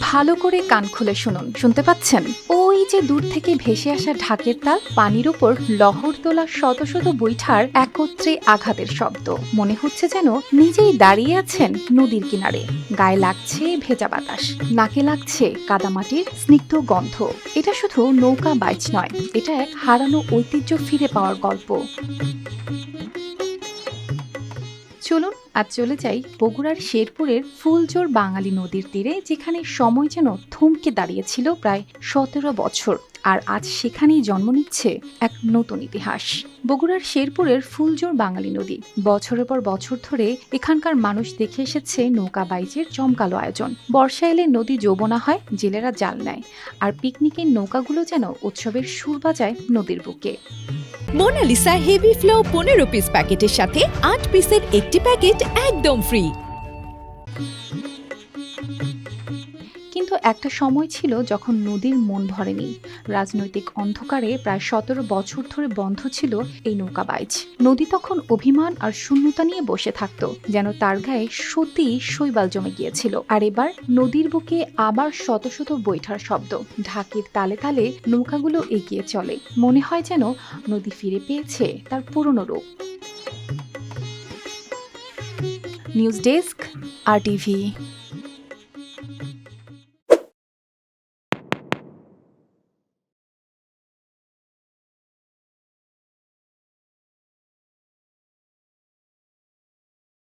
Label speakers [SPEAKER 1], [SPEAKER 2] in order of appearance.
[SPEAKER 1] ভালো করে কান খুলে শুনুন। শুনতে পাচ্ছেন? ওই যে দূর থেকে ভেসে আসা ঢাকের তাল, পানির উপর লহর তোলা শত শত বৈঠার একত্রে আঘাতের শব্দ। মনে হচ্ছে যেন নিজেই দাঁড়িয়ে আছেন নদীর কিনারে। গায়ে লাগছে ভেজা বাতাস, নাকে লাগছে কাদামাটির স্নিগ্ধ গন্ধ। এটা শুধু নৌকা বাইচ নয়, এটা এক হারানো ঐতিহ্য ফিরে পাওয়ার গল্প। চলুন আজ চলে যাই বগুড়ার শেরপুরের ফুলজোর বাঙালি নদীর তীরে, যেখানে সময় যেন থমকে দাঁড়িয়েছিল প্রায় সতেরো বছর, আর আজ সেখানেই জন্ম নিচ্ছে এক নতুন ইতিহাস। বগুড়ার শেরপুরের ফুলজোর বাঙালি নদী, বছরের পর বছর ধরে এখানকার মানুষ দেখে এসেছে নৌকা বাইচের জমকালো আয়োজন। বর্ষা এলে নদী যৌবনা হয়, জেলেরা জাল নেয়, আর পিকনিকের নৌকাগুলো যেন উৎসবের সুর বাজায় নদীর বুকে।
[SPEAKER 2] মোনালিসা হেভি ফ্লো পনেরো পিস প্যাকেটের সাথে আট পিসের একটি প্যাকেট একদম ফ্রি
[SPEAKER 1] কিন্তু একটা সময় ছিল যখন নদীর মন ভরেনি। রাজনৈতিক অন্ধকারে প্রায় সতেরো বছর ধরে বন্ধ ছিল এই নৌকা বাইচ। নদী তখন অভিমান আর শূন্যতা নিয়ে বসে থাকতো, যেন তার গায়ে সত্যি শৈবাল জমে গিয়েছিল। আর এবার নদীর বুকে আবার শত শত বৈঠার শব্দ। ঢাকির তালে তালে নৌকাগুলো এগিয়ে চলে। মনে হয় যেন নদী ফিরে পেয়েছে তার পুরনো রূপ। News desk, R TV.